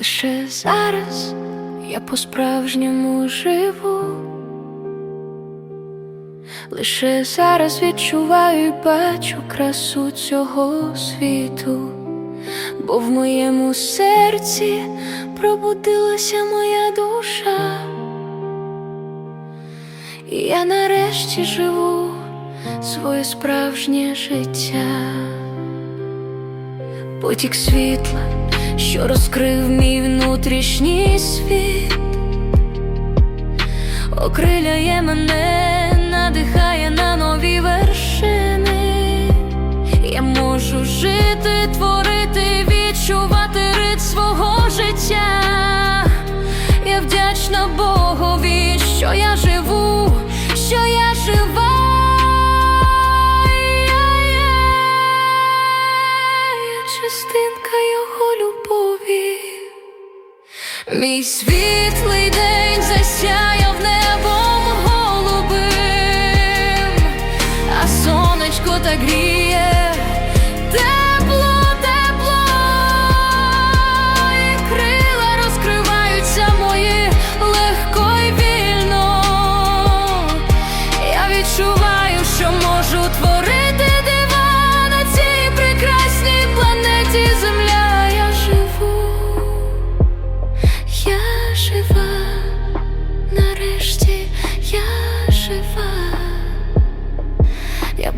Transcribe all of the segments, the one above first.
Лише зараз я по-справжньому живу. Лише зараз відчуваю і бачу красу цього світу, бо в моєму серці пробудилася моя душа, і я нарешті живу своє справжнє життя, потік світла, що розкрив мій внутрішній світ окриляє мене, надихає на нові вершини. Я можу жити, творити, відчувати рит свого життя. Я вдячна Богові, що я живу, Мій світлий день засяяв небом голубим, а сонечко так гріє,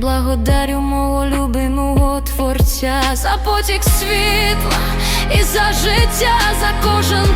благодарю мого любимого творця за потік світла і за життя, за кожен